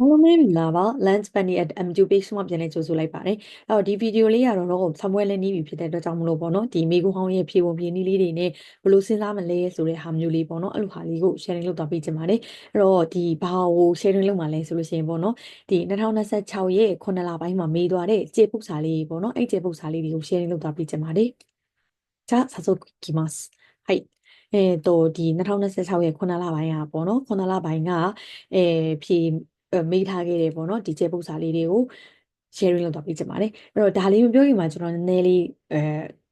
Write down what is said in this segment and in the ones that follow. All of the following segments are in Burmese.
အားလုံးပဲမင်္ဂလာပါ Lunch Bunny at M2 page မှာပြန်လည်ကြိုဆိုလိုက်ပါတယ်အဲ့တော့ဒီဗီဒီယိုလေးကတော့တော့ Samuel လည်းနီးပြီဖြစ်တဲ့အတွက်ကြောင့်မလို့ပေါ့နော်ဒီမိကူဟောင်းရဲ့ဖြေပုံဖြေနည်းလေးတွေနဲ့ဘယ်လိုစဉ်းစားမလဲဆိုတဲ့ဟာမျိုးလေးပေါ့နော်အဲ့လိုဟာလေးကို sharing လုပ်သွားပေးချင်ပါတယ်အဲ့တော့ဒီဘာကို sharing လုပ်မှာလဲဆိုလို့ရှိရင်ပေါ့နော်ဒီ2026ရဲ့9လပိုင်းမှာမေးသွားတဲ့ကျေပု္ပ္ပစာလေးပေါ့နော်အဲ့ကျေပု္ပ္ပစာလေးတွေကို sharing လုပ်သွားပေးချင်ပါတယ်じゃあ早速いきますはいえっとဒီ2026ရဲ့9လပိုင်းอ่ะပေါ့နော်9လပိုင်းကအဲဖြေ မေးထားခဲ့တယ်ပေါ့နော်ဒီကျေပု္ပ္ပစာလေးတွေကို sharing လုပ်တော့ပြချင်ပါတယ်အဲ့တော့ဒါလေးမပြောခင်မှာကျွန်တော်နည်းနည်းလေးအဲ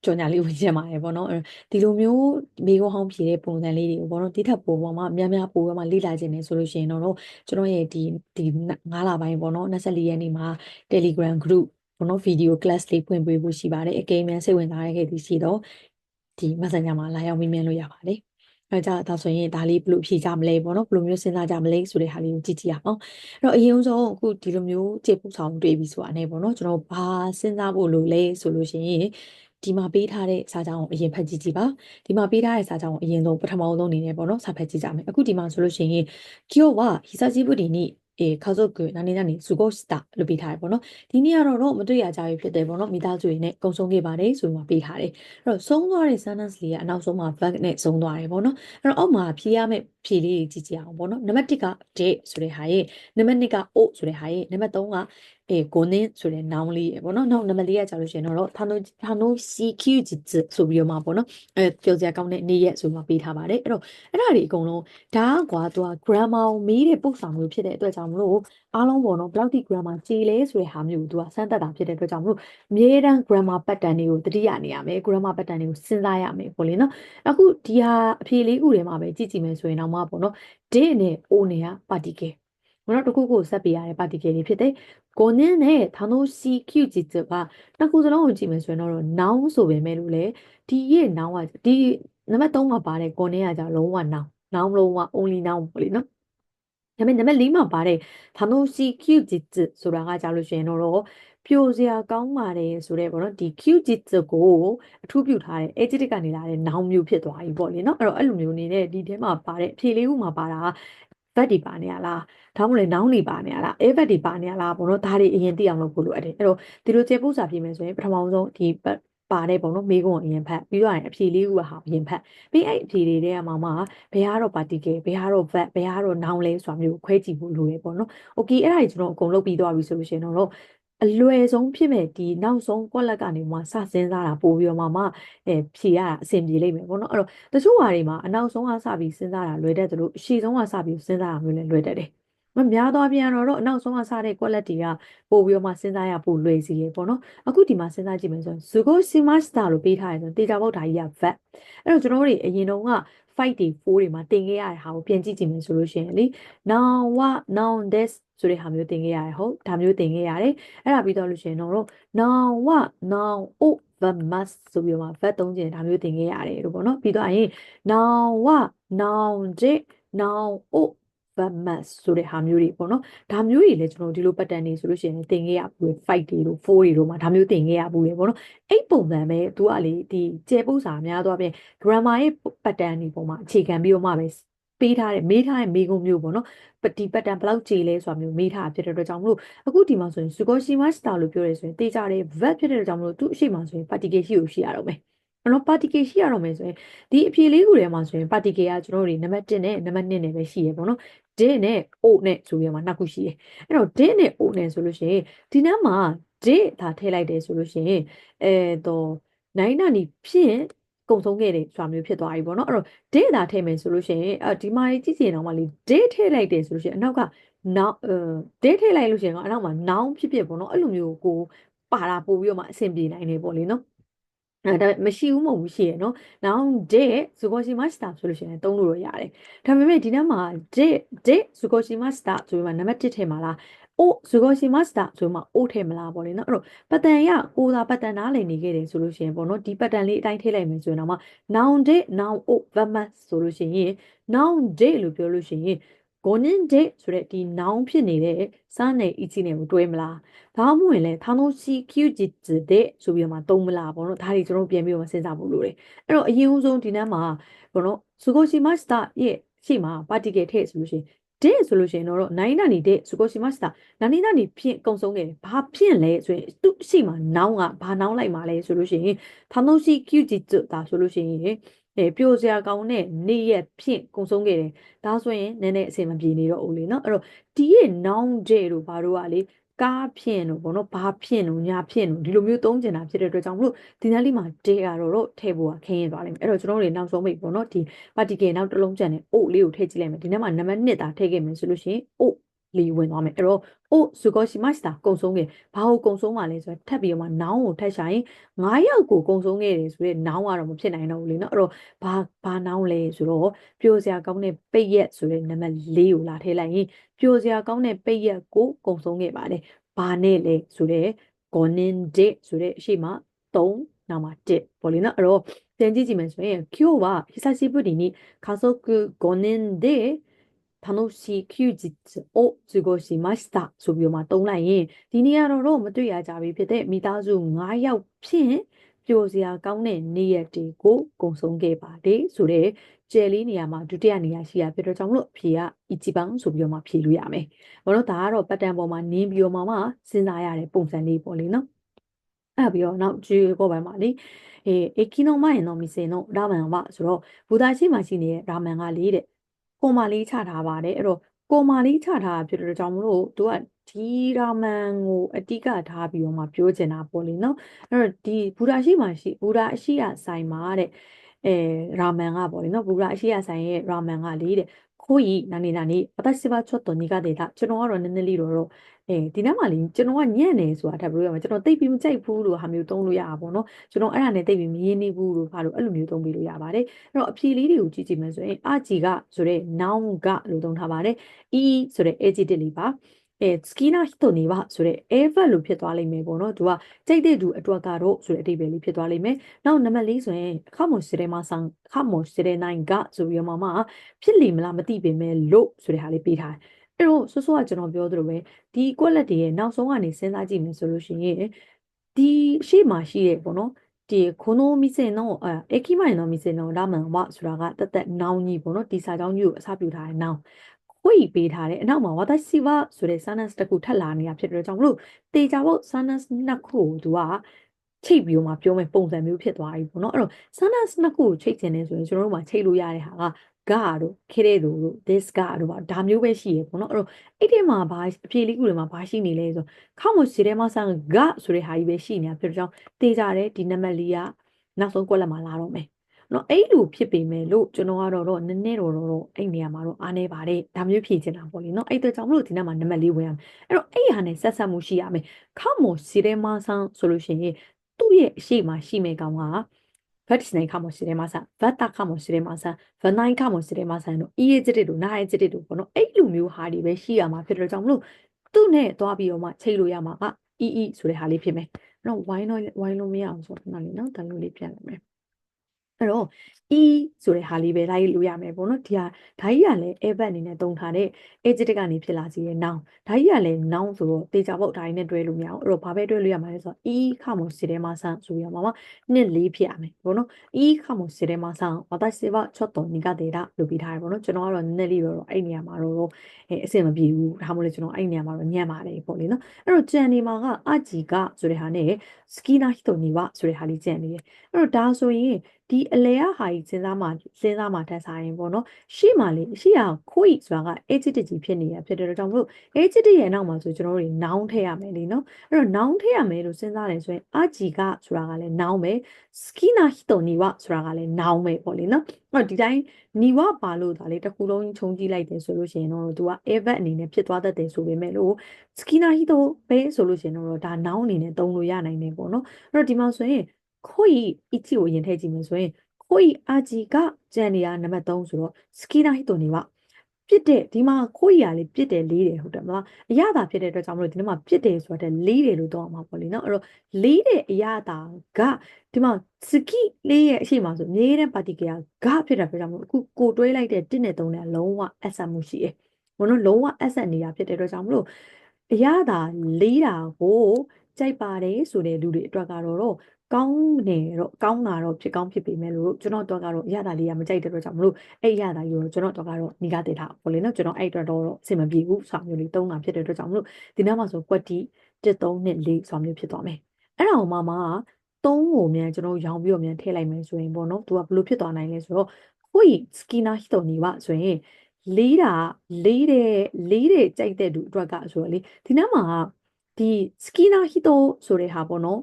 ကြော်ညာလေးဝင်ချင်ပါတယ်ပေါ့နော်ဒီလိုမျိုးမိဂုံဟောင်းဖြေတဲ့ပုံစံလေးတွေကိုပေါ့နော်တိထပ်ပို့ပေါ်မှာများများပို့ပေါ်မှာလေ့လာခြင်းနေဆိုလို့ရှိရင်တော့ကျွန်တော်ရဲ့ဒီဒီ9လပိုင်းပေါ့နော်24ရက်နေ့မှာ Telegram group ဘောနော်ဗီဒီယို class လေးဖွင့်ပေးဖို့ရှိပါတယ်အကယ်၍စိတ်ဝင်စားရခဲ့သည်ရှိတော့ဒီ Messenger မှာလာရောက်မေးမြန်းလို့ရပါတယ် အဲ့ကြဒါဆိုရင်ဒါလေးဘယ်လိုဖြေကြမလဲပေါ့နော်ဘယ်လိုမျိုးစဉ်းစားကြမလဲဆိုတဲ့ဟာလေးကိုကြည့်ကြည့်ရအောင်အဲ့တော့အရင်ဆုံးအခုဒီလိုမျိုးကြေပုဆောင်တွေ့ပြီဆိုတာ ਨੇ ပေါ့နော်ကျွန်တော်ဘာစဉ်းစားဖို့လိုလဲဆိုလို့ရှိရင်ဒီမှာပေးထားတဲ့စာကြောင်းကိုအရင်ဖတ်ကြည့်ကြည့်ပါဒီမှာပေးထားတဲ့စာကြောင်းကိုအရင်ဆုံးပထမဆုံးအနေနဲ့ပေါ့နော်စာဖတ်ကြည့်ကြမယ်အခုဒီမှာဆိုလို့ရှိရင် Kyo wa hisajibu ni 예 가족 나니 나니 수고시다 လို့ပေးထားတယ်ပေါ့နော်ဒီနေ့ကတော့တော့မတွေ့ရကြပြီဖြစ်တယ်ပေါ့နော်မိသားစုတွေနဲ့ကုံဆုံးခဲ့ပါတယ်ဆိုပြီးမှပေးထားတယ်အဲ့တော့ဆုံးသွားတဲ့ sentence လေးကအနောက်ဆုံးမှာ verb နဲ့ဆုံးသွားတယ်ပေါ့နော်အဲ့တော့အောက်မှာဖြေရမယ့်ဖြေလေးကြီးကြည့်ကြအောင်ပေါ့နော်နံပါတ်1က date ဆိုတဲ့ဟာရဲ့နံပါတ်2က o ဆိုတဲ့ဟာရဲ့နံပါတ်3က အေကိုနင်းဆိုတဲ့ noun လေးရယ်ပေါ့နော်နောက်နံပါတ်၄ကကြာလို့ရှိရင်တော့ထာနိုထာနိုစီကီဂျစ်ဆိုပြီးတော့မှာပေါ့နော်အဲပြောစရာကောင်းတဲ့နေ့ရက်ဆိုမှပေးထားပါတယ်အဲ့တော့အဲ့ဒါတွေအကုန်လုံးဒါကွာသူက grammar ကိုမေးတဲ့ပုံစံမျိုးဖြစ်တဲ့အတွက်ကြောင့်မလို့အားလုံးပေါ့နော်ဘလောက်ထိ grammar ကြည်လဲဆိုတဲ့ဟာမျိုးသူကစမ်းသပ်တာဖြစ်တဲ့အတွက်ကြောင့်မလို့အမြဲတမ်း grammar pattern တွေကိုသတိရနေရမယ် grammar pattern တွေကိုစဉ်းစားရမယ်ပေါ့လေနော်အခုဒီဟာအဖြေလေးခုထဲမှာပဲကြည့်ကြည့်မယ်ဆိုရင်တော့မှပေါ့နော် did နဲ့ o နဲ့က particle မနော်တခုခုဆက်ပေးရတဲ့ particle တွေဖြစ်တဲ့ကိုနင်းနဲ့ထာနိုစီကျူဂျီကနှစ်ခုစလုံးကိုကြည့်မယ်ဆိုရင်တော့ noun ဆိုပေမဲ့လို့လေဒီရဲ့ noun ကဒီနံပါတ်3မှာပါတဲ့ကိုနင်းကじゃလုံးဝ noun noun လုံးဝ only noun ပေါ့လေနော်ဒါပေမဲ့နံပါတ်4မှာပါတဲ့ထာနိုစီကျူဂျီဆိုတာကကြာလို့ရှိရင်တော့ပြိုစရာကောင်းပါတယ်ဆိုတဲ့ပေါ့နော်ဒီ cute ကိုအထူးပြုထားတဲ့ adjective ကနေလာတဲ့ noun မျိုးဖြစ်သွားပြီပေါ့လေနော်အဲ့တော့အဲ့လိုမျိုးနေနဲ့ဒီထဲမှာပါတဲ့အဖြေလေးခုမှာပါတာ verb တွေပါနေရလားဒါမှမဟုတ် noun တွေပါနေရလား adverb တွေပါနေရလားပေါ့နော်ဒါတွေအရင်သိအောင်လုပ်ဖို့လိုအပ်တယ်အဲ့တော့ဒီလိုကျေပုစာပြင်မယ်ဆိုရင်ပထမဆုံးဒီပါတဲ့ပုံနော်မေးခွန်းအရင်ဖတ်ပြီးတော့ရင်အဖြေလေးခုဟာအရင်ဖတ်ပြီးအဲ့အဖြေတွေထဲမှာမှဘယ်ကတော့ particle ဘယ်ကတော့ verb ဘယ်ကတော့ noun လဲဆိုတာမျိုးခွဲကြည့်ဖို့လိုတယ်ပေါ့နော် okay အဲ့ဒါကြီးကျွန်တော်အကုန်လုပ်ပြီးသွားပြီဆိုလို့ရှိရင်တော့ အလွယ်ဆုံးဖြစ်မဲ့ဒီနောက်ဆုံးကွက်လက်ကနေမှစစဉ်းစားတာပို့ပြီးတော့မှမှအဲဖြေရတာအဆင်ပြေလိမ့်မယ်ပေါ့နော်အဲ့တော့တချို့ဟာတွေမှာအနောက်ဆုံးကစပြီးစဉ်းစားတာလွယ်တတ်သလိုအရှေ့ဆုံးကစပြီးစဉ်းစားတာမျိုးလည်းလွယ်တတ်တယ်မများသောပြန်တော့အနောက်ဆုံးကစတဲ့ quality ကပို့ပြီးတော့မှစဉ်းစားရပို့လွယ်စီရပေါ့နော်အခုဒီမှာစဉ်းစားကြည့်မယ်ဆိုရင် Zugo Shimashita လို့ပေးထားတယ်ဆိုရင်တေချာပေါက်ဓာကြီးက vat အဲ့တော့ကျွန်တော်တို့တွေအရင်တုန်းက5တွေ4တွေမှာတင်ခဲ့ရတဲ့ဟာကိုပြန်ကြည့်ကြည့်မယ်ဆိုလို့ရှိရင်လေ now what now this ဆိုတဲ့ဟာမျိုးတင်ခဲ့ရတယ်ဟုတ်ဒါမျိုးတင်ခဲ့ရတယ်အဲ့ဒါပြီးတော့လို့ရှိရင်တော့ now what now oh verb must ဆိုပြီးတော့ verb သုံးခြင်းဒါမျိုးတင်ခဲ့ရတယ်လို့ပေါ့နော်ပြီးတော့ရင် now what now did now oh verb must ဆိုတဲ့ဟာမျိုးတွေပေါ့နော်ဒါမျိုးတွေလည်းကျွန်တော်ဒီလို pattern တွေဆိုလို့ရှိရင်တင်ခဲ့ရဘူး5တွေတို့4တွေတို့မှာဒါမျိုးတင်ခဲ့ရဘူးလေပေါ့နော်အဲ့ပုံစံပဲသူကလေဒီကျဲပုစာများသွားပြင် grammar ရဲ့ pattern တွေပုံမှာအခြေခံပြီးတော့မှပဲ ပေးထားတဲ့မေးထားတဲ့မေးခွန်းမျိုးပေါ့နော်ဒီ pattern ဘယ်လောက်ခြေလဲဆိုတာမျိုးမေးထားဖြစ်တဲ့အတွက်ကြောင့်မလို့အခုဒီမှာဆိုရင် Sugoshima style လို့ပြောရဲဆိုရင်တေးကြတဲ့ verb ဖြစ်တဲ့အတွက်ကြောင့်မလို့သူ့အရှိမှဆိုရင် particle ရှိကိုရှိရတော့မယ်နော် particle ရှိရတော့မယ်ဆိုရင်ဒီအဖြေလေးခုထဲမှာဆိုရင် particle ကကျွန်တော်တို့နံပါတ်1နဲ့နံပါတ်2နဲ့ပဲရှိရပေါ့နော် did နဲ့ o နဲ့ဆိုပြီးမှနှစ်ခုရှိတယ်အဲ့တော့ did နဲ့ o နဲ့ဆိုလို့ရှိရင်ဒီနားမှာ did ဒါထည့်လိုက်တယ်ဆိုလို့ရှိရင်အဲတော့နိုင်နာနီဖြင့် ကုံဆုံးခဲ့တယ်ဆိုတာမျိုးဖြစ်သွားပြီပေါ့နော်အဲ့တော့ day သာထည့်မယ်ဆိုလို့ရှိရင်အဲဒီမှာကြည့်စီရင်တော့မှလေ day ထည့်လိုက်တယ်ဆိုလို့ရှိရင်အနောက်က now အဲ day ထည့်လိုက်လို့ရှိရင်တော့အနောက်မှာ noun ဖြစ်ဖြစ်ပေါ့နော်အဲ့လိုမျိုးကိုပါတာပို့ပြီးတော့မှအဆင်ပြေနိုင်တယ်ပေါ့လေနော်အဲဒါမရှိဘူးမဟုတ်ဘူးရှိရနော်။ now day ဇူကိုရှိမစတာဆိုလို့ရှိရင်သုံးလို့ရရတယ်။ဒါပေမဲ့ဒီနေ့မှာ day day ဇူကိုရှိမစတာဆိုပြီးမှနံပါတ်1ထည့်မှာလား အိုဇူကိုရှိမစတာဆိုမှအိုးထဲမလားပေါ့လေနော်အဲ့တော့ပတ်တန်ရကိုသာပတ်တန်နားလည်နေခဲ့တယ်ဆိုလို့ရှိရင်ပေါ့နော်ဒီပတ်တန်လေးအတိုင်းထိလိုက်မယ်ဆိုရင်တော့မှ noun day noun o verb ဆိုလို့ရှိရင် noun day လို့ပြောလို့ရှိရင် gonin day ဆိုတဲ့ဒီ noun ဖြစ်နေတဲ့စားနယ် ichi နဲ့ကိုတွဲမလားဒါမှမဟုတ်ရင်လည်း tanoshi kyujitsu day ဆိုပြီးတော့မှသုံးမလားပေါ့နော်ဒါတွေကျွန်တော်ပြန်ပြီးတော့စဉ်းစားဖို့လိုတယ်အဲ့တော့အရင်ဦးဆုံးဒီနန်းမှာပေါ့နော် sugoshimashita ရဲ့ရှေ့မှာ particle ထည့်ဆိုလို့ရှိရင် တဲ့ဆိုလို့ရှိရင်တော့နိုင်နာနေတဲ့စကိုစီမတ်စတာနာနီနာနီဖြင့်ကုံဆုံးခဲ့တယ်ဘာဖြစ်လဲဆိုရင်သူ့ရှိမှာနောင်းကဘာနောင်းလိုက်မှာလဲဆိုလို့ရှိရင်ဖာနိုစီကျူဂျီဇူဒါဆိုလို့ရှိရင်အဲပြိုစရာကောင်းတဲ့နေ့ရက်ဖြင့်ကုံဆုံးခဲ့တယ်ဒါဆိုရင်နည်းနည်းအဆင်မပြေနေတော့ဦးလေနော်အဲ့တော့ဒီရဲ့နောင်းတဲ့တို့ဘာတို့ကလေ ကားဖြင့်တို့ဘောနော်ဘာဖြင့်တို့ညာဖြင့်တို့ဒီလိုမျိုးသုံးကျင်တာဖြစ်တဲ့အတွက်ကြောင့်မလို့ဒီနေ့လေးမှာတဲရတော့တော့ထည့်ဖို့ကခင်းရသွားလိမ့်မယ်အဲ့တော့ကျွန်တော်တို့နောက်ဆုံးမိတ်ပေါ့နော်ဒီပါတီကယ်နောက်တစ်လုံးကျန်တဲ့အိုလေးကိုထည့်ကြည့်လိုက်မယ်ဒီနေ့မှာနံပါတ်1တာထည့်ခဲ့မယ်ဆိုလို့ရှိရင်အို လီဝင်သွားမယ်အဲ့တော့အိုဇူကိုရှိမတ်စတာကုံဆုံးခဲ့ဘာကိုကုံဆုံးမှလဲဆိုတော့ထပ်ပြီးတော့မှနောင်းကိုထပ်ရှာရင်9ယောက်ကိုကုံဆုံးခဲ့တယ်ဆိုတော့နောင်းကတော့မဖြစ်နိုင်တော့ဘူးလေနော်အဲ့တော့ဘာဘာနောင်းလဲဆိုတော့ပြိုစရာကောင်းတဲ့ပိတ်ရက်ဆိုတဲ့နံပါတ်၄ကိုလာထည့်လိုက်ရင်ပြိုစရာကောင်းတဲ့ပိတ်ရက်ကိုကုံဆုံးခဲ့ပါတယ်ဘာနဲ့လဲဆိုတော့ gonin date ဆိုတဲ့အရှိမ3နောက်မှာ1ပေါ့လေနော်အဲ့တော့ပြန်ကြည့်ကြည့်မယ်ဆိုရင် Q က hisasibu ni kasoku gonin date 楽しい休日を過ごしましたဆိုပြီးတော့မှတုံးလိုက်ရင်ဒီနေ့ကတော့တော့မတွေ့ရကြပြီဖြစ်တဲ့မိသားစု9ယောက်ဖြင့်ပျော်စရာကောင်းတဲ့နေ့ရက်တွေကိုကုန်ဆုံးခဲ့ပါတယ်ဆိုတဲ့ကျယ်လေးနေရာမှာဒုတိယနေရာရှိရဖြစ်တော့ကြောင့်မလို့အဖြေကအီချီပန်ဆိုပြီးတော့မှဖြေလို့ရမယ်။ဘာလို့ဒါကတော့ပတ်တန်ပေါ်မှာနင်းပြီးတော့မှမှစဉ်းစားရတဲ့ပုံစံလေးပေါ့လေနော်။အဲ့ပြီးတော့နောက်ဂျီကိုပိုင်းမှာလေအဲအေကီနိုမိုင်နော်မီစေနိုရာမန်ဝဆိုတော့ဘူဒါရှိမှရှိနေတဲ့ရာမန်ကလေးတဲ့ ကိုမာလေးချထားပါတယ်အဲ့တော့ကိုမာလေးချထားဖြစ်တဲ့ကြောင့်မလို့သူကဒီရာမန်ကိုအတိကထားပြီးတော့မှပြောချင်တာပေါ့လေနော်အဲ့တော့ဒီဘူဒာရှိမှရှိဘူဒာအရှိရဆိုင်မှာတဲ့အဲရာမန်ကပေါ့လေနော်ဘူဒာအရှိရဆိုင်ရဲ့ရာမန်ကလေးတဲ့ခိုးကြီးနာနေနာနေအသက်စပါချွတ်တော်ညီကတဲ့တာကျွန်တော်ကတော့နည်းနည်းလေးတော့ အဲဒီနောက်မှလေကျွန်တော်ကညံ့နေဆိုတာထပ်ပြီးတော့ကျွန်တော်တိတ်ပြီးမကြိုက်ဘူးလို့ဟာမျိုးသုံးလို့ရတာပေါ့နော်ကျွန်တော်အဲ့ဒါနဲ့တိတ်ပြီးမရင်းနေဘူးလို့ဟာလို့အဲ့လိုမျိုးသုံးပြီးလို့ရပါတယ်အဲ့တော့အဖြေလေးတွေကိုကြည့်ကြည့်မယ်ဆိုရင်အကြည်ကဆိုတဲ့ noun ကလို့သုံးထားပါတယ် e ဆိုတဲ့ adjective လေးပါအဲစကီနာဟီတိုနေပါဆိုတဲ့ ever လို့ဖြစ်သွားလိမ့်မယ်ပေါ့နော်သူကကြိတ်တဲ့သူအတွက်ကတော့ဆိုတဲ့အဓိပ္ပာယ်လေးဖြစ်သွားလိမ့်မယ်နောက်နံပါတ်၄ဆိုရင်ခမောစရဲမဆန်ခမောစရဲနိုင်ကဆိုပြီးတော့မှဖြစ်လိမလားမသိပေမဲ့လို့ဆိုတဲ့ဟာလေးပေးထားတယ် အဲ့တော့ဆိုဆိုကကျွန်တော်ပြောသလိုပဲဒီ quality ရဲ့နောက်ဆုံးကနေစဉ်းစားကြည့်မယ်ဆိုလို့ရှိရင်ဒီရှေ့မှာရှိတဲ့ပေါ့နော်ဒီこの店のあ駅前の店のラーメンはဆိုတာကတသက်နောင်ကြီးပေါ့နော်ဒီစာကြောင်းကြီးကိုအစပြုထားတဲ့နောင်ခွေပေးထားတယ်အနောက်မှာဝါသစီဝဆိုတဲ့ sentence တစ်ခုထပ်လာနေတာဖြစ်တဲ့ကြောင့်မလို့တေချာဖို့ sentence နှစ်ခုကိုသူကချိတ်ပြီးတော့မှပြောမယ်ပုံစံမျိုးဖြစ်သွားပြီပေါ့နော်အဲ့တော့ sentence နှစ်ခုကိုချိတ်ချင်တယ်ဆိုရင်ကျွန်တော်တို့မှာချိတ်လို့ရတဲ့ဟာက ကတို့ခေတဲ့တို့တို့ this ကတို့ပါဒါမျိုးပဲရှိရပေါ့နော်အဲ့တော့အဲ့ဒီမှာဘာအဖြေလေးခုတွေမှာဘာရှိနေလဲဆိုခောက်မစီထဲမှာဆန်ကဆိုတဲ့ဟာကြီးပဲရှိနေတာဖြစ်တဲ့ကြောင့်တေချာတယ်ဒီနံပါတ်လေးကနောက်ဆုံးကွက်လက်မှာလာတော့မယ်နော်အဲ့လိုဖြစ်ပေမဲ့လို့ကျွန်တော်ကတော့တော့နည်းနည်းတော့တော့အဲ့နေရာမှာတော့အားနေပါတယ်ဒါမျိုးဖြေချင်တာပေါ့လေနော်အဲ့အတွက်ကြောင့်မလို့ဒီနေ့မှာနံပါတ်၄ဝင်ရမယ်အဲ့တော့အဲ့ဟာနဲ့ဆက်ဆက်မှုရှိရမယ်ခောက်မစီထဲမှာဆန်ဆိုလို့ရှိရင်သူ့ရဲ့အရှိမှာရှိမယ်ကောင်က ဘတ်စနေခါမရှိတယ်မဆန်ဘတ်တာခါမရှိတယ်မဆန်ဗနိုင်ခါမရှိတယ်မဆန်တို့အီးကျတဲ့တို့နားရဲ့ကျတဲ့တို့ပေါ့နော်အဲ့လိုမျိုးဟာတွေပဲရှိရမှာဖြစ်တဲ့ကြောင့်မလို့သူ့နဲ့သွားပြီးတော့မှချိန်လို့ရမှာကအီးအီးဆိုတဲ့ဟာလေးဖြစ်မယ်နော်ဝိုင်းတော့ဝိုင်းလို့မရအောင်ဆိုတော့နော်နော်တန်လို့လေးပြန်လိုက်မယ် အဲ့တော့ e ဆိုတဲ့ဟာလေးပဲဒါကြီးလိုရမယ်ပေါ့နော်ဒီဟာဒါကြီးကလည်း event အနေနဲ့သုံးထားတဲ့ adjective ကနေဖြစ်လာစေတဲ့ noun ဒါကြီးကလည်း noun ဆိုတော့တေချာပေါက်ဒါကြီးနဲ့တွဲလို့မရအောင်အဲ့တော့ဘာပဲတွဲလို့ရမှာလဲဆိုတော့ e ခမစီတဲမဆန်ဆိုပြီးတော့မှာနှစ်လေးဖြစ်ရမယ်ပေါ့နော် e ခမစီတဲမဆန်ဝါတစီဘချတ်တော်နီကဒေတာလို့ပြီးထားတယ်ပေါ့နော်ကျွန်တော်ကတော့နှစ်လေးပဲတော့အဲ့နေရာမှာတော့အဆင်မပြေဘူးဒါမှမဟုတ်ကျွန်တော်အဲ့နေရာမှာတော့ညံ့ပါတယ်ပေါ့လေနော်အဲ့တော့ကြံနေမှာကအကြီးကဆိုတဲ့ဟာနဲ့စကီနာဟီတိုနီဝဆိုတဲ့ဟာလေးကြံနေတယ်အဲ့တော့ဒါဆိုရင် ဒီအလဲအဟာကြီးစဉ်းစားမှစဉ်းစားမှထက်စားရင်ပေါ့နော်ရှေ့မှာလေရှေ့ကခွိဆိုတာက adjective ကြီးဖြစ်နေရဖြစ်တဲ့တော့ကြောင့်မလို့ adjective ရဲ့နောက်မှာဆိုကျွန်တော်တို့ noun ထည့်ရမယ်လीနော်အဲ့တော့ noun ထည့်ရမယ်လို့စဉ်းစားတယ်ဆိုရင်အကြည်ကဆိုတာကလည်း noun ပဲ skina hito niwa ဆိုတာကလည်း noun ပဲပေါ့လေနော်အဲ့တော့ဒီတိုင်း niwa ပါလို့ဒါလေးတစ်ခုလုံးခြုံကြည့်လိုက်တယ်ဆိုလို့ရှိရင်တော့သူက adverb အနေနဲ့ဖြစ်သွားတတ်တယ်ဆိုပေမဲ့လို့ skina hito ပဲဆိုလို့ရှိရင်တော့ဒါ noun အနေနဲ့သုံးလို့ရနိုင်တယ်ပေါ့နော်အဲ့တော့ဒီမှာဆိုရင် ခွိအချီကိုရင်ထည့်ကြည့်မယ်ဆိုရင်ခွိအာဂျီကကြံနေတာနံပါတ်3ဆိုတော့စကီနာဟီတိုနေပါပြစ်တဲ့ဒီမှာခွိရလေးပြစ်တယ်လေးတယ်ဟုတ်တယ်မလားအရသာဖြစ်တဲ့အတွက်ကြောင့်မလို့ဒီနေ့မှာပြစ်တယ်ဆိုတော့လေးတယ်လို့တော့အောင်ပါပေါ့လေနော်အဲ့တော့လေးတဲ့အရသာကဒီမှာစကီလေးရဲ့အရှိမဆိုအမြဲတမ်းပါတီကရဂဖြစ်တာဖြစ်တာမလို့အခုကိုတွဲလိုက်တဲ့1နဲ့3နဲ့လုံးဝအဆက်မှုရှိတယ်ဘုံတော့လုံးဝအဆက်နေတာဖြစ်တဲ့အတွက်ကြောင့်မလို့အရသာလေးတာကိုကြိုက်ပါတယ်ဆိုတဲ့လူတွေအတွက်ကတော့ ကောင်းတယ်တော့ကောင်းတာတော့ဖြစ်ကောင်းဖြစ်ပေမဲ့လို့ကျွန်တော်တော့ကတော့အရသာလေးကမကြိုက်တဲ့အတွက်ကြောင့်မလို့အဲ့အရသာကြီးကိုကျွန်တော်တော့ကတော့နီးကားတည်ထားပေါ့လေနော်ကျွန်တော်အဲ့အတွက်တော့အဆင်မပြေဘူးဆိုတာမျိုးလေးသုံးတာဖြစ်တဲ့အတွက်ကြောင့်မလို့ဒီနောက်မှာဆိုကွက်တီ1 3နဲ့4ဆိုတာမျိုးဖြစ်သွားမယ်အဲ့ဒါကိုမှမှ3ကိုမြန်ကျွန်တော်ရောင်ပြီးတော့မြန်ထည့်လိုက်မယ်ဆိုရင်ပေါ့နော်သူကဘယ်လိုဖြစ်သွားနိုင်လဲဆိုတော့ကိုယ့်စကီနာဟီတိုနီပါဆိုရင်လေးတာလေးတဲ့လေးတဲ့ကြိုက်တဲ့သူအတွက်ကဆိုတော့လေဒီနောက်မှာဒီစကီနာဟီတိုဆိုတဲ့ဟာပေါ့နော်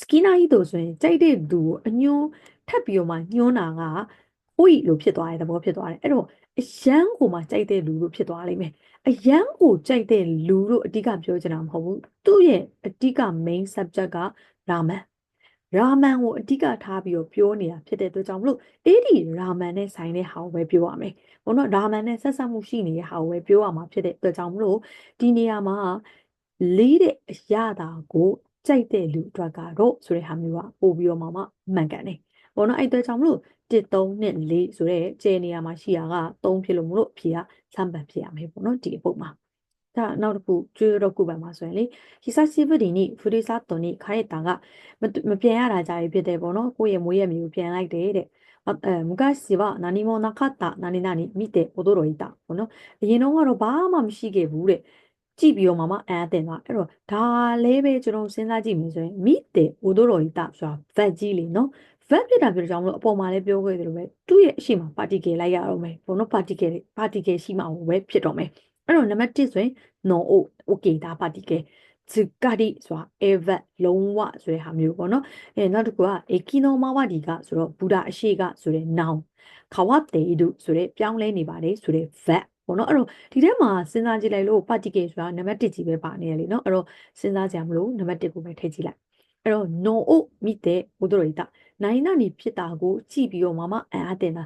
စကီနာဟီတိုဆိုရင်ကြိုက်တဲ့သူကိုအညွန်းထပ်ပြီးတော့မှညွှန်းတာကဟိုလို့ဖြစ်သွားတဲ့သဘောဖြစ်သွားတယ်အဲ့တော့အရန်ကိုမှကြိုက်တဲ့လူလို့ဖြစ်သွားလိမ့်မယ်အရန်ကိုကြိုက်တဲ့လူလို့အဓိကပြောချင်တာမဟုတ်ဘူးသူ့ရဲ့အဓိက main subject ကရာမန်ရာမန်ကိုအဓိကထားပြီးတော့ပြောနေတာဖြစ်တဲ့အတွက်ကြောင့်မလို့အဲ့ဒီရာမန်နဲ့ဆိုင်တဲ့ဟာကိုပဲပြောရမယ်။ဘုံတော့ရာမန်နဲ့ဆက်ဆက်မှုရှိနေတဲ့ဟာကိုပဲပြောရမှာဖြစ်တဲ့အတွက်ကြောင့်မလို့ဒီနေရာမှာလေးတဲ့အရာတာကို ကြိုက်တဲ့လူအတွက်ကတော့ဆိုတဲ့ဟာမျိုးကပို့ပြီးတော့မှမှန်ကန်တယ်။ဘုံတော့အဲ့အတွက်ကြောင့်မလို့1 3နဲ့4ဆိုတဲ့ကျဲနေရာမှာရှိတာက3ဖြစ်လို့မလို့အဖြေက3ပန်ဖြစ်ရမယ်ပေါ့နော်ဒီအပုတ်မှာ။ဒါနောက်တစ်ခုကျွေးတော့ခုပံမှာဆိုရင်လေဟိဆာစီဗဒီနီဖူရီဆာတိုနီခါရတာကမပြန်ရတာကြာပြီဖြစ်တယ်ပေါ့နော်ကိုယ့်ရဲ့မွေးရမျိုးပြန်လိုက်တယ်တဲ့အဲ昔は何もなかった何々見て驚いたပေါ့နော်အရင်တော့ကတော့ဘာမှမရှိခဲ့ဘူးတဲ့ ကြည့်ပြီးတော့မှမအန်အတင်သွားအဲ့တော့ဒါလေးပဲကျွန်တော်စဉ်းစားကြည့်မယ်ဆိုရင်မိတဲ့အိုဒိုရိုဟီတာဆိုတာ vet ကြီးလေနော် vet ဖြစ်တာပြောကြအောင်လို့အပေါ်မှာလည်းပြောခဲ့တယ်လို့ပဲသူ့ရဲ့အရှိမ particle လိုက်ရတော့မယ်ဘုံတော့ particle particle ရှိမှပဲဖြစ်တော့မယ်အဲ့တော့နံပါတ်1ဆိုရင် no o okay ဒါပါတိကဲဇကတိဆိုတာ ever လုံးဝဆိုတဲ့ဟာမျိုးပေါ့နော်အဲနောက်တစ်ခုက ekino mawadi ကဆိုတော့ဘူဒာအရှိကဆိုတဲ့ noun ခဝတ်တေဒုဆိုတဲ့ပြောင်းလဲနေပါတယ်ဆိုတဲ့ verb ပေါ့နော်အဲ့တော့ဒီထဲမှာစဉ်းစားကြည့်လိုက်လို့ particle ဆိုတာနံပါတ်1ကြီးပဲပါနေရလေနော်အဲ့တော့စဉ်းစားကြမလို့နံပါတ်1ကိုပဲထည့်ကြည့်လိုက်အဲ့တော့ no o မိတဲ့ဘုဒ္ဓရိတနိုင်နာနေဖြစ်တာကိုကြည့်ပြီးတော့မှမအံ့အားတင်တာ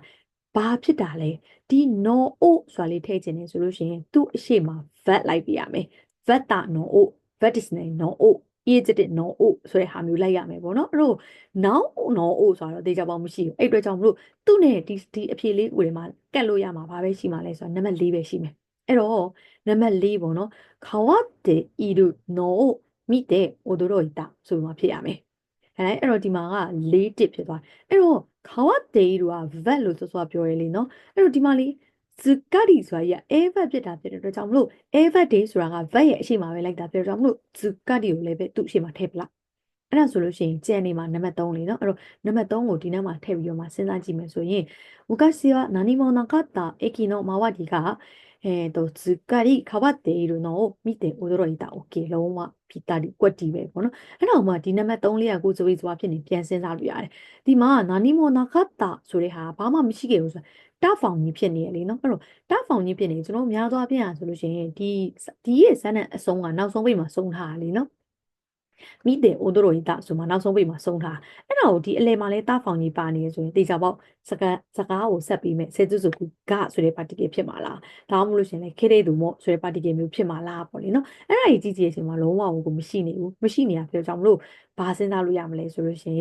ဘာဖြစ်တာလဲဒီ no o ဆိုတာလေးထည့်ခြင်းနေဆိုလို့ရှိရင်သူ့အရှိမ vet လိုက်ပြရမယ် vet တာ no o vet is no o ရေးတဲ့ no o ဆိုတဲ့ဟာမျိုးလိုက်ရမယ်ပေါ့နော်အဲ့တော့ now no o ဆိုတော့တေချာပေါင်းမရှိဘူးအဲ့အတွက်ကြောင့်မလို့သူ့နဲ့ဒီဒီအဖြေလေးကိုဒီမှာကတ်လို့ရမှာဘာပဲရှိမှာလဲဆိုတော့နံပါတ်၄ပဲရှိမယ်အဲ့တော့နံပါတ်၄ပေါ့နော်ခဝတ်တေဤလူ no မိတဲ့ odoro ita ဆိုမှဖြစ်ရမယ်အဲအဲ့တော့ဒီမှာက၄တစ်ဖြစ်သွားအဲ့တော့ခဝတ်တေးတို့က vet လို့စောစောပြောရလေနော်အဲ့တော့ဒီမှာလေး စကရီဆိုတာကြီးက air verb ဖြစ်တာဖြစ်တဲ့အတွက်ကြောင့်မလို့ air verb day ဆိုတာက verb ရဲ့အရှိမပဲလိုက်တာဖြစ်တဲ့ကြောင့်မလို့စကရီကိုလည်းပဲသူ့အရှိမထည့်ပလားအဲ့ဒါဆိုလို့ရှိရင်ကျန်နေမှာနံပါတ်3လေးနော်အဲ့တော့နံပါတ်3ကိုဒီနောက်မှာထည့်ပြီးတော့မှစဉ်းစားကြည့်မယ်ဆိုရင်ဝကစီဝနာနီမောနာကတာအေကီနိုမာဝဒီက えっと、すっかり変わっているのを見て驚いた。OK လုံးဝぴったりကွက်တီပဲပေါ့နော်အဲ့တော့မှဒီနံပါတ်3လေးကကိုဇဝေဇဝါဖြစ်နေပြန်စဉ်းစားလို့ရတယ်ဒီမှာနာနီမိုနာခတ်တာဆိုတဲ့ဟာဘာမှမရှိခဲ့ဘူးဆိုတာတာဖောင်ကြီးဖြစ်နေရလေနော်အဲ့တော့တာဖောင်ကြီးဖြစ်နေကျွန်တော်များသောအားဖြင့်อ่ะဆိုလို့ရှိရင်ဒီဒီရဲ့ဇာတ်နဲ့အဆုံးကနောက်ဆုံးပိတ်မှာဆုံးထားတာလေနော် မိတဲ့အိုဒရိုဟီတာဆိုမှနောက်ဆုံးပိတ်မှာဆုံးထားအဲ့ဒါကိုဒီအလဲမှာလဲတာဖောင်ကြီးပါနေရဆိုရင်တေချာပေါက်စကားစကားကိုဆက်ပြီးမဲ့ဆဲစုစုကူဂဆိုတဲ့ particle ဖြစ်မှာလားဒါမှမဟုတ်လို့ရှင်လဲခေတဲ့သူမို့ဆိုတဲ့ particle မျိုးဖြစ်မှာလားပေါ့လေနော်အဲ့ဒါကြီးကြည့်ကြည့်အချိန်မှာလုံးဝကိုမရှိနေဘူးမရှိနေတာပြောကြောင့်မလို့ဘာစဉ်းစားလို့ရမလဲဆိုလို့ရှင်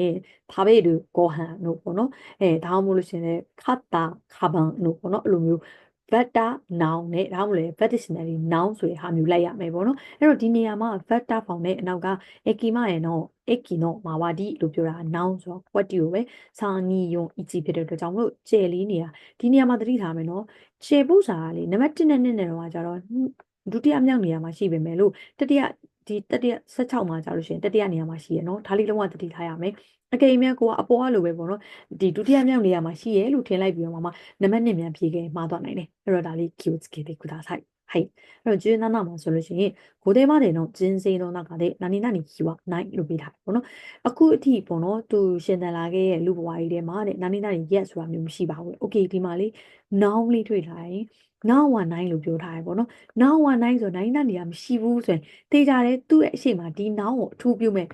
ဒါပဲတူကောဟန်တို့ပေါ့နော်အဲဒါမှမဟုတ်လို့ရှင်လဲခတ်တာခါဘန်တို့ပေါ့နော်အဲ့လိုမျိုး vector noun နဲ့ဒါမှမဟုတ် dictionary noun ဆိုတဲ့ဟာမျိုးလိုက်ရမယ်ပေါ့နော်အဲ့တော့ဒီနေရာမှာ vector form နဲ့အနောက်က ekima ရဲ့နော် ekino mawadi လို့ပြောတာ noun ဆိုတော့ what ကိုပဲစာနီယုံ ichi ဖြစ်တဲ့အတွက်ကြောင့်မလို့ကျယ်လေးနေတာဒီနေရာမှာသတိထားမယ်နော်ကျယ်ပုစာကလေနံပါတ်1နဲ့2နဲ့တော့ကျတော့ဒုတိယမြောက်နေရာမှာရှိပေမဲ့လို့တတိယ ဒီတတိယ16မှာကြာလို့ရှိရင်တတိယနေရာမှာရှိရနော်ဒါလေးလုံးဝတတိထားရမယ်အကယ်၍များကိုကအပေါ်အလိုပဲပေါ့နော်ဒီဒုတိယမြောက်နေရာမှာရှိရလို့ထင်လိုက်ပြီးတော့မှနံပါတ်1မြန်ပြေခဲ့မှာသွားနိုင်တယ်အဲ့တော့ဒါလေး cute ကြီးတွေကုသဆိုင် はいအဲ့တော့17မှာဆိုလို့ရှိရင်ကိုတဲမတဲ့တော့ဂျင်းစိの中で何々日はないလို့ပြထားတယ်ပေါ့နော်အခုအထိပေါ့နော်သူရှင်သန်လာခဲ့ရဲ့လူဘဝကြီးထဲမှာတဲ့何々 yes ဆိုတာမျိုးမရှိပါဘူး okay ဒီမှာလေး noun လေးတွေ့ထားရင် now one 9လို့ပြောထားတယ်ပေါ့နော် now one 9ဆိုနိုင်တဲ့နေရာမရှိဘူးဆိုရင်တေးကြတယ်သူ့ရဲ့အရှိမဒီ now ကိုအထူးပြုမဲ့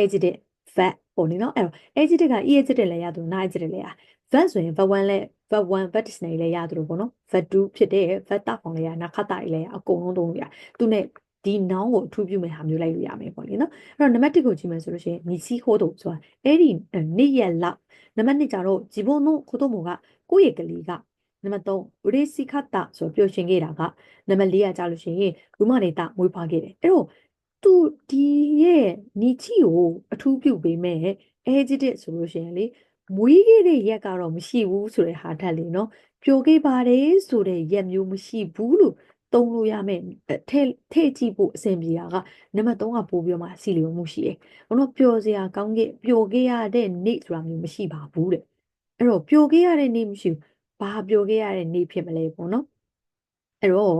adjective verb ပေါ့လေနော်အဲ့တော့ adjective က e adjective လည်းရတယ် na adjective လည်းရ verb ဆိုရင် verb 1လည်း verb 1 verb dictionary လည်းရသလိုပေါ့နော် verb 2ဖြစ်တဲ့ verb တာဖောင်လည်းရနာခတာတွေလည်းရအကုန်လုံးသုံးလို့ရသူနဲ့ဒီ noun ကိုအထူးပြုမဲ့ဟာမျိုးလိုက်လို့ရမယ်ပေါ့လေနော်အဲ့တော့နံပါတ်1ကိုကြည့်မယ်ဆိုလို့ရှိရင်နီစီခိုးတို့ဆိုတာအဲ့ဒီနေ့ရက်လောက်နံပါတ်2ကြတော့ဂျီဘုံတို့ခိုးတို့မကကိုယ့်ရဲ့ကလေးကနံပါတ်3ရေစီခတာဆိုပျော်ရှင်ခဲ့တာကနံပါတ်4ကကြလို့ရှိရင်ဘူမနေတာမွေးဖွားခဲ့တယ်အဲ့တော့သူဒီရဲ့နီချီကိုအထူးပြုပေးမဲ့ adjective ဆိုလို့ရှိရင်လေ မွေးခဲ့တဲ့ရက်ကတော့မရှိဘူးဆိုတဲ့ဟာထက်လေနော်ပျော်ခဲ့ပါတယ်ဆိုတဲ့ရက်မျိုးမရှိဘူးလို့သုံးလို့ရမယ်ထဲထဲကြည့်ဖို့အဆင်ပြေတာကနံပါတ်3ကပို့ပြီးတော့မှစီလီယုံမှုရှိတယ်။ဘာလို့ပျော်စရာကောင်းခဲ့ပျော်ခဲ့ရတဲ့နေ့ဆိုတာမျိုးမရှိပါဘူးတဲ့။အဲ့တော့ပျော်ခဲ့ရတဲ့နေ့မရှိဘူး။ဘာပျော်ခဲ့ရတဲ့နေ့ဖြစ်မလဲပေါ့နော်။အဲ့တော့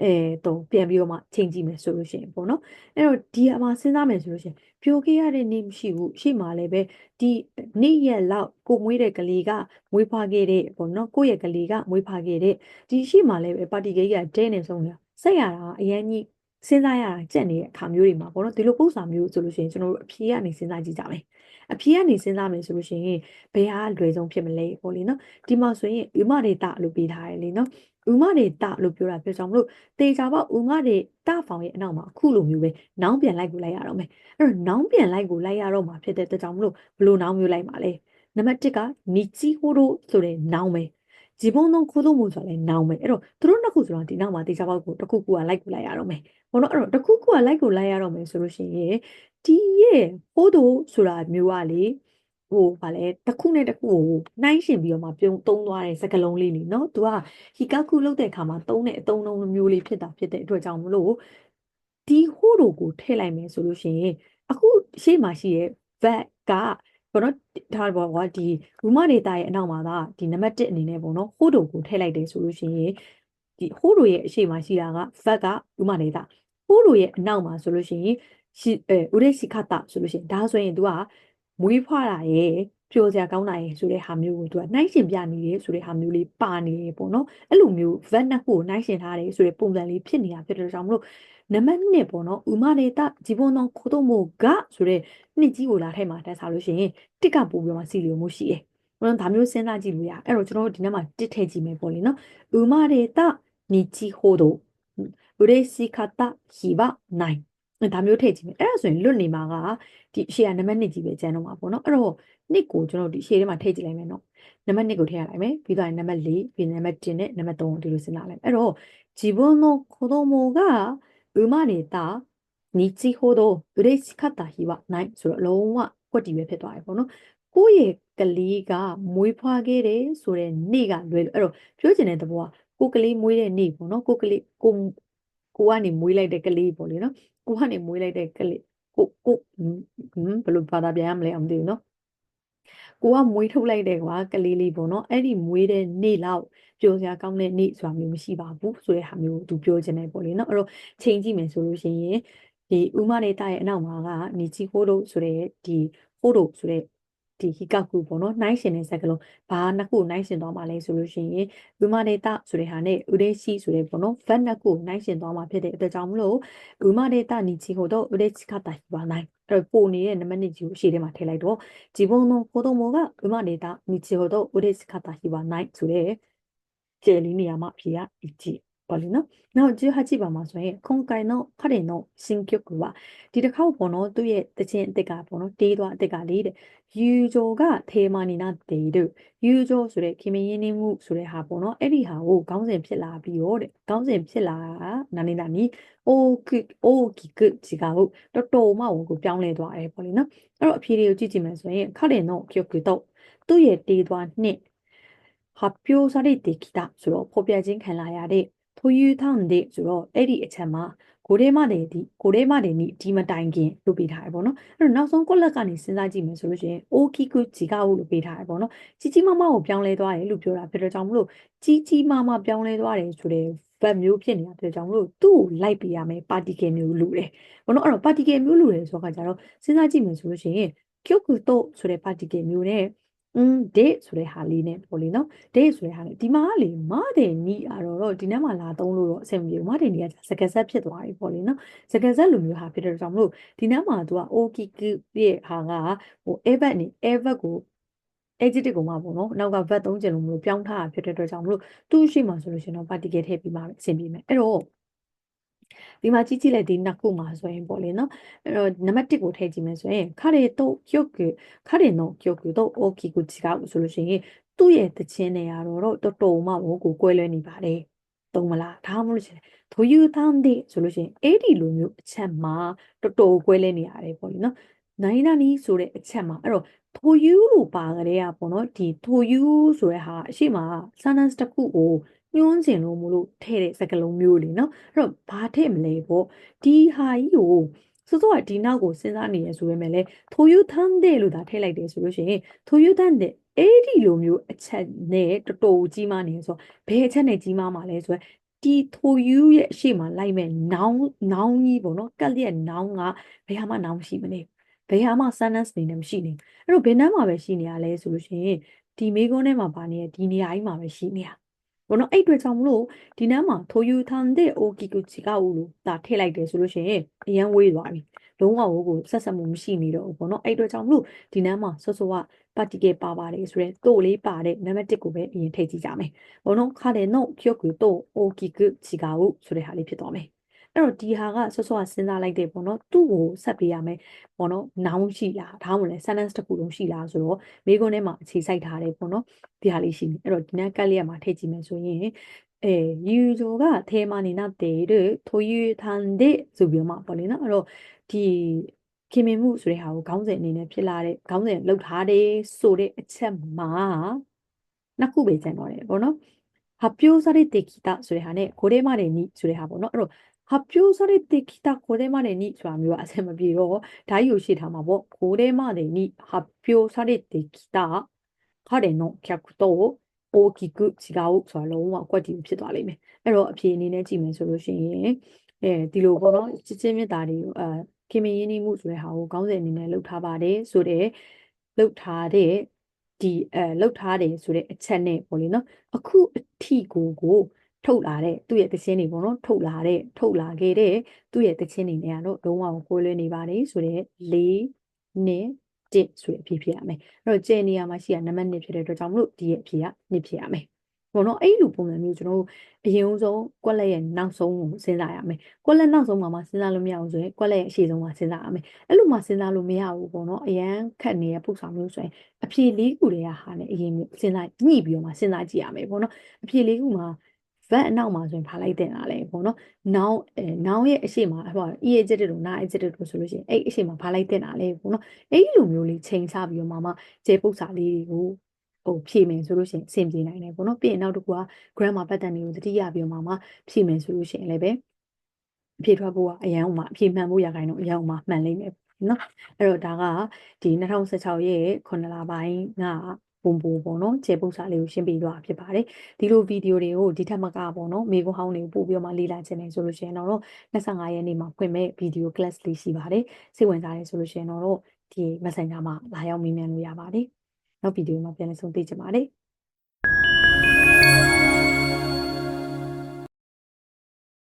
အဲတော့ပြန်ပြီးတော့မှချိန်ကြည့်မယ်ဆိုလို့ရှိရင်ပေါ့နော်အဲ့တော့ဒီအမှာစဉ်းစားမယ်ဆိုလို့ရှိရင်ပျော်ခဲ့ရတဲ့နေ့မရှိဘူးရှေ့မှာလည်းပဲဒီနေ့ရက်လောက်ကိုမွေးတဲ့ကလေးကမွေးဖွားခဲ့တဲ့ပေါ့နော်ကိုယ့်ရဲ့ကလေးကမွေးဖွားခဲ့တဲ့ဒီရှေ့မှာလည်းပဲပါတီကိကဒဲနေဆုံးနေတာဆက်ရတာအရင်ကြီးစဉ်းစားရတာကြက်နေတဲ့အခါမျိုးတွေမှာပေါ့နော်ဒီလိုပုံစံမျိုးဆိုလို့ရှိရင်ကျွန်တော်တို့အဖြေကနေစဉ်းစားကြည့်ကြမယ် အဖြေကနေစဉ်းစားမယ်ဆိုလို့ရှိရင်ဘယ်ဟာလွယ်ဆုံးဖြစ်မလဲပေါ့လေနော်ဒီမှာဆိုရင်ဥမဒေတာလို့ပေးထားတယ်လေနော်ဥမတွေတလို့ပြောတာပြောကြောင့်မလို့တေချာပေါဥမတွေတဖောင်ရဲ့အနောက်မှာအခုလိုမျိုးပဲနောင်းပြန်လိုက်ကိုလိုက်ရတော့မယ်အဲ့တော့နောင်းပြန်လိုက်ကိုလိုက်ရတော့မှာဖြစ်တဲ့အတွက်ကြောင့်မလို့ဘလို့နောင်းမျိုးလိုက်မှာလဲနံပါတ်1ကနီချီဟိုရိုဆိုတဲ့နောင်းပဲ ဂျီဘုံသုံးခိုးသုံးမှုဆိုတာလည်းနောင်ပဲအဲ့တော့သူတို့နှစ်ခုဆိုတော့ဒီနောက်မှာတေချာပေါက်ကိုတစ်ခုခုကလိုက်ကိုလိုက်ရတော့မယ်ဘောနော်အဲ့တော့တစ်ခုခုကလိုက်ကိုလိုက်ရတော့မယ်ဆိုလို့ရှိရင်ဒီရဲ့ဟိုးတို့ဆိုတာမျိုးကလေဟိုဗာလဲတစ်ခုနဲ့တစ်ခုကိုနှိုင်းရှင်ပြီးတော့မှပြုံသုံးသွားတဲ့စကလုံးလေးနေเนาะသူကဟီကာကုလုပ်တဲ့အခါမှာသုံးတဲ့အသုံးလုံးမျိုးလေးဖြစ်တာဖြစ်တဲ့အတွက်ကြောင့်မလို့ဒီဟိုးတို့ကိုထည့်လိုက်မယ်ဆိုလို့ရှိရင်အခုရှေ့မှာရှိရဲ့ VAT က ဘောနော်ဒါဘောကဒီရူမဒေတာရဲ့အနောက်မှာကဒီနံပါတ်1အနေနဲ့ပေါ့နော်ဟိုတို့ကိုထည့်လိုက်တယ်ဆိုလို့ရှိရင်ဒီဟိုတို့ရဲ့အရှိမှာရှိတာက vat ကရူမဒေတာဟိုတို့ရဲ့အနောက်မှာဆိုလို့ရှိရင်ရှိအဲဥရိစီခတဆိုလို့ရှိရင်ဒါဆိုရင် तू ကမွေးဖွားတာရဲ့ပျော်စရာကောင်းတာရဲ့ဆိုတဲ့ဟာမျိုးကိုသူကနှိုင်းရှင်ပြနေတယ်ဆိုတဲ့ဟာမျိုးလေးပါနေတယ်ပေါ့နော်အဲ့လိုမျိုး vet နှစ်ခုကိုနှိုင်းရှင်ထားတယ်ဆိုတဲ့ပုံစံလေးဖြစ်နေတာဖြစ်တဲ့ကြောင့်မလို့ နံပါတ်1ပေါ့နော်ဥမာဒေတာဇီဘွန်တော်ခိုးတော့မို့ကဆိုတဲ့နှစ်ကြီးကိုလာထိုက်မှာတက်စားလို့ရှိရင်တစ်ကပို့ပြီးမှစီလီယိုမှုရှိတယ်ဘယ်လိုဒါမျိုးစဉ်းစားကြည့်လို့ရအဲ့တော့ကျွန်တော်တို့ဒီနေ့မှာတစ်ထည့်ကြည့်မယ်ပေါ့လေနော်ဥမာဒေတာနီချီဟိုတော့嬉しかった日はないဒါမျိုးထည့်ကြည့်မယ်အဲ့ဒါဆိုရင်လွတ်နေမှာကဒီအရှေ့ကနံပါတ်2ကြီးပဲကျန်တော့မှာပေါ့နော်အဲ့တော့2ကိုကျွန်တော်ဒီရှေ့ထဲမှာထည့်ကြည့်လိုက်မယ်နော်နံပါတ်2ကိုထည့်ရလိုက်မယ်ပြီးတော့နံပါတ်4ပြီးနံပါတ်1နဲ့နံပါတ်3ကိုဒီလိုစဉ်းစားလိုက်အဲ့တော့自分の子供が 生まれた日ほど嬉しかった日はないဆိုတော့လုံးဝကွက်တီပဲဖြစ်သွားတယ်ပေါ့နော်ကိုယ့်ရဲ့ကလေးကမွေးဖွားခဲ့တယ်ဆိုတဲ့နေ့ကလွယ်လို့အဲ့တော့ပြောချင်တဲ့သဘောကကိုကလေးမွေးတဲ့နေ့ပေါ့နော်ကိုကလေးကိုကိုကနေမွေးလိုက်တဲ့ကလေးပေါ့လေနော်ကိုကနေမွေးလိုက်တဲ့ကလေးကိုကိုဟမ်ဘယ်လိုဘာသာပြန်ရမလဲအမသိဘူးနော် ကိုကမွေးထုတ်လိုက်တဲ့ကွာကလေးလေးပေါ့နော်အဲ့ဒီမွေးတဲ့နေ့လောက်ပျော်စရာကောင်းတဲ့နေ့ဆိုတာမျိုးမရှိပါဘူးဆိုတဲ့ဟာမျိုးသူပြောချင်တယ်ပေါ့လေနော်အဲ့တော့ချိန်ကြည့်မယ်ဆိုလို့ရှိရင်ဒီဥမဒေတာရဲ့အနောက်မှာကနီချီဟိုဒိုဆိုတဲ့ဒီဟိုဒိုဆိုတဲ့ ဒီဟီကာကူပေါ့နော်နှိုင်းရှင်တဲ့စကားလုံးဘာနှစ်ခုနှိုင်းရှင်သွားမှာလဲဆိုလို့ရှိရင်ဝိမာဒေတာဆိုတဲ့ဟာနဲ့ဥဒေရှိဆိုတဲ့ပေါ့နော်ဗတ်နှစ်ခုနှိုင်းရှင်သွားမှာဖြစ်တဲ့အတွက်ကြောင့်မလို့ဝိမာဒေတာနီချီကိုတော့ဥဒေချီကတိုင်ပါနိုင်အဲ့ပိုနေတဲ့နံပါတ်ကြီးကိုအရှိထဲမှာထည့်လိုက်တော့ဒီပုံတော့ကိုတော့မောကဝိမာဒေတာနီချီကိုတော့ဥဒေချီကတိုင်ပါနိုင်ဆိုတဲ့ကျေလီနေရာမှာဖြေရအကြည့် ပေါ့လေနော်နောက်18番မှာဆိုရင်今回の彼の新曲はဒီတစ်ခေါက်ပေါ့နော်သူ့ရဲ့တခြင်းအစ်စ်ကပေါ့နော်တေးသွားအစ်စ်ကလေးတဲ့ယူဂျိုကထေမာနီနာတေးတို့ယူဂျိုဆိုတဲ့ခင်မင်းရင်းနှီးမှုဆိုတဲ့ဟာပေါ့နော်အဲ့ဒီဟာကိုခေါင်းစဉ်ဖြစ်လာပြီးတော့တဲ့ခေါင်းစဉ်ဖြစ်လာနာနေနာနီအိုကအိုကီကချီကဟုတ်တော်တော်မှဝင်ကိုပြောင်းလဲသွားတယ်ပေါ့လေနော်အဲ့တော့အဖြေတွေကိုကြည့်ကြည့်မယ်ဆိုရင်ခရင်တော့ကျုပ်ကတော့သူ့ရဲ့တေးသွားနှစ်発表されてきたဆိုတော့ဖော်ပြခြင်းခံလာရတဲ့ ထိုယူထောင်းတဲ့ဆိုတော့အဲ့ဒီအချက်မှာကိုရဲမတဲ့ဒီကိုရဲမတဲ့နီဒီမတိုင်ခင်လို့ပေးထားရပေါ့နော်အဲ့တော့နောက်ဆုံးကွက်လက်ကနေစဉ်းစားကြည့်မယ်ဆိုလို့ရှိရင်အိုကီကူဂျီကာဟုလို့ပေးထားရပေါ့နော်ကြီးကြီးမားမားကိုပြောင်းလဲသွားတယ်လို့ပြောတာဖြစ်တဲ့ကြောင့်မလို့ကြီးကြီးမားမားပြောင်းလဲသွားတယ်ဆိုတဲ့ဘတ်မျိုးဖြစ်နေတာဖြစ်တဲ့ကြောင့်မလို့သူ့ကိုလိုက်ပေးရမယ်ပါတီကယ်မျိုးလူတယ်ဘောနော်အဲ့တော့ပါတီကယ်မျိုးလူတယ်ဆိုတော့ကြတော့စဉ်းစားကြည့်မယ်ဆိုလို့ရှိရင်ကျုပ်ကူတော့ဆိုတဲ့ပါတီကယ်မျိုးနဲ့อืม date ဆိုတဲ့ဟာလေးနဲ့ပေါ့လေနော် date ဆိုတဲ့ဟာလေးဒီမှာလေမတဲ့နီးအတော့တော့ဒီနေ့မှလာသုံးလို့တော့အဆင်မပြေဘူးမတဲ့နီးကစကားဆက်ဖြစ်သွားပြီပေါ့လေနော်စကားဆက်လိုမျိုးဟာဖြစ်တဲ့ကြောင့်မလို့ဒီနေ့မှသူက okay ရဲ့ဟာကဟို airback နေ airback ကို adjective ကိုမှပေါ့နော်နောက်က verb သုံးချင်လို့မလို့ပြောင်းထားတာဖြစ်တဲ့အတွက်ကြောင့်မလို့သူ့ရှိမှဆိုလို့ရှိရင်တော့ particle ထည့်ပြီးမှအဆင်ပြေမယ်အဲ့တော့ ဒီမှာကြည့်ကြည့်လိုက်ဒီနှစ်ခုမှာဆိုရင်ပေါ့လေနော်အဲ့တော့နံပါတ်1ကိုထည့်ကြည့်မယ်ဆိုရင်ခရဲတော့ကျုပ်ကခရဲနော်ကျုပ်ကတော့ okay ကိုကြည့်ကောက်ဆိုလို့ရှိရင်သူ့ရဲ့တခြင်းနေရတော့တော်တော်မှဘိုးကိုကွဲလွဲနေပါတယ်သုံးမလားဒါမှမဟုတ်လို့ရှရင်ထိုယူတန်တဲ့ဆိုလို့ရှရင်အဲ့ဒီလိုမျိုးအချက်မှာတော်တော်ကွဲလဲနေရတယ်ပေါ့လေနော်နိုင်နာနီဆိုတဲ့အချက်မှာအဲ့တော့ထိုယူလို့ပါကြတဲ့ကပေါ့နော်ဒီထိုယူဆိုတဲ့ဟာအရှိမ sentence တစ်ခုကို ညွှန်းကျင်လို့မလို့ထည့်တဲ့စကားလုံးမျိုးလေနော်အဲ့တော့ဘာထည့်မလဲပေါ့ဒီဟာကြီးကိုဆိုတော့ဒီနောက်ကိုစဉ်းစားနေရဆိုပေမဲ့လေထိုယူတန်တဲ့လို့ဒါထည့်လိုက်တယ်ဆိုလို့ရှိရင်ထိုယူတန်တဲ့အဲ့ဒီလိုမျိုးအချက်နဲ့တော်တော်ကြီးမားနေဆိုတော့ဘယ်အချက်နဲ့ကြီးမားမှာလဲဆိုတော့ဒီထိုယူရဲ့အရှိမလိုက်မဲ့နောင်နောင်ကြီးပေါ့နော်ကတ်ရဲ့နောင်ကဘယ်ဟာမှနောင်ရှိမနေဘယ်ဟာမှ sentence နေနဲ့မရှိနေအဲ့တော့ဘယ်နှမ်းမှာပဲရှိနေရလဲဆိုလို့ရှိရင်ဒီမေခွန်းထဲမှာပါနေတဲ့ဒီနေရာကြီးမှာပဲရှိနေရ ဘောနော်အဲ့အတွက်ကြောင့်မလို့ဒီနမ်းမှာထိုယူထန်တဲ့အိုကီကူချီကဦးလို့ဒါထည့်လိုက်တယ်ဆိုလို့ရှိရင်အရန်ဝေးသွားပြီလုံးဝဟိုကိုဆက်ဆက်မှုမရှိနေတော့ဘူးပေါ့နော်အဲ့အတွက်ကြောင့်မလို့ဒီနမ်းမှာဆော့ဆော့ကပါတီကယ်ပါပါတယ်ဆိုရဲတို့လေးပါတဲ့နံပါတ်1ကိုပဲအရင်ထည့်ကြည့်ကြမယ်ဘောနော်ခါတဲ့နော်ကျုပ်ကတော့အိုကီကူချီကဦးဆိုတဲ့ဟာလေးဖြစ်သွားမယ် အဲ့တော့ဒီဟာကဆော့ဆော့ကစဉ်းစားလိုက်တဲ့ပေါ့နော်သူ့ကိုဆက်ပေးရမယ်ပေါ့နော်နောင်ရှိလားဒါမှမဟုတ်လဲ sentence တစ်ခုလုံးရှိလားဆိုတော့မိကုန်းထဲမှာအခြေစိုက်ထားတယ်ပေါ့နော်ဒီဟာလေးရှိနေအဲ့တော့ဒီနေ့ကက်လေးရမှာထည့်ကြည့်မယ်ဆိုရင်အဲယူဇိုက테마니나데를토유한데ဆိုပြီးမှပေါ့လေနော်အဲ့တော့ဒီခင်မင်မှုဆိုတဲ့ဟာကိုခေါင်းစဉ်အနေနဲ့ဖြစ်လာတဲ့ခေါင်းစဉ်လောက်ထားတယ်ဆိုတဲ့အချက်မှာနှစ်ခုပဲကျန်တော့တယ်ပေါ့နော်発表されてきたဆိုတဲ့ဟာနဲ့これまでにဆိုတဲ့ဟာပေါ့နော်အဲ့တော့ 発表されてきたこれまでにဆိုတာမျိုးကအဆင်မပြေတော့ဓာတ်ရိုးရှိထားမှာပေါ့これまでに発表されてきた彼の客と大きく違うဆိုတာလုံးဝအကွက်တီဖြစ်သွားလိမ့်မယ်အဲ့တော့အဖြေအနေနဲ့ကြည့်မယ်ဆိုလို့ရှိရင်အဲဒီလိုပေါ့နော်ချစ်ချင်းမြတ်တာတွေအဲခင်မင်းရင်းနှီးမှုဆိုတဲ့ဟာကိုခေါင်းစဉ်အနေနဲ့လှုပ်ထားပါတယ်ဆိုတဲ့လှုပ်ထားတဲ့ဒီအဲလှုပ်ထားတယ်ဆိုတဲ့အချက်နဲ့ပေါ့လေနော်အခုအထီကိုကို ထုတ်လာတဲ့သူ့ရဲ့တခြင်းတွေပေါ့နော်ထုတ်လာတဲ့ထုတ်လာခဲ့တဲ့သူ့ရဲ့တခြင်းတွေနဲ့ကတော့လုံးဝကိုလွဲနေပါတယ်ဆိုတဲ့၄နဲ့1ဆိုတဲ့အဖြစ်ဖြစ်ရမယ်အဲ့တော့ကျဲနေရာမှာရှိရနံပါတ်2ဖြစ်တဲ့အတွက်ကြောင့်မလို့ဒီရဲ့အဖြစ်က2ဖြစ်ရမယ်ဘောနော်အဲ့လိုပုံစံမျိုးကျွန်တော်တို့အရင်ဆုံးကွက်လက်ရဲ့နောက်ဆုံးကိုစဉ်းစားရမယ်ကွက်လက်နောက်ဆုံးမှာမှစဉ်းစားလို့မရဘူးဆိုရင်ကွက်လက်ရဲ့အရှိဆုံးမှာစဉ်းစားရမယ်အဲ့လိုမှစဉ်းစားလို့မရဘူးပေါ့နော်အရန်ခက်နေတဲ့ပုံစံမျိုးဆိုရင်အဖြေလေးခုတည်းဟာနဲ့အရင်မျိုးစဉ်းစားညှိပြီးတော့မှစဉ်းစားကြည့်ရမယ်ပေါ့နော်အဖြေလေးခုမှာ vet အနောက်မှာဆိုရင်ဖာလိုက်တင်တာလေပေါ့နော်။ now အဲ now ရဲ့အရှိမဟို e ရဲ့ edit တို့ na edit တို့ဆိုလို့ရှိရင်အဲ့အရှိမဖာလိုက်တင်တာလေပေါ့နော်။အဲ့လိုမျိုးလေးချိန်ချပြီးတော့မှမှကျေပု္ပ္ပစာလေးတွေကိုဟိုဖြည့်မယ်ဆိုလို့ရှိရင်အဆင်ပြေနိုင်တယ်ပေါ့နော်။ပြီးရင်နောက်တစ်ခုက grammar pattern တွေကိုသတိရပြီးတော့မှမှဖြည့်မယ်ဆိုလို့ရှိရင်လည်းပဲအဖြေထွက်ဖို့ကအရန်ဥမာအဖြေမှန်ဖို့ရခိုင်တော့အရန်ဥမာမှန်လိမ့်မယ်နော်။အဲ့တော့ဒါကဒီ2016ရဲ့9လပိုင်းက ပုံပူပေါ့နော်ခြေပု္ပ္ပစာလေးကိုရှင်းပြသွားဖြစ်ပါတယ်ဒီလိုဗီဒီယိုတွေကိုဒီထက်မကပေါ့နော်မေကွန်ဟောင်းတွေကိုပို့ပြီးတော့မှလေ့လာခြင်းနေဆိုလို့ရှိရင်တော့25ရက်နေ့မှာဖွင့်မဲ့ဗီဒီယို class လေးရှိပါတယ်စိတ်ဝင်စားတယ်ဆိုလို့ရှိရင်တော့ဒီ Messenger မှာလာရောက်မေးမြန်းလို့ရပါတယ်နောက်ဗီဒီယိုမှာပြန်လည်ဆုံတွေ့ကြပါမယ်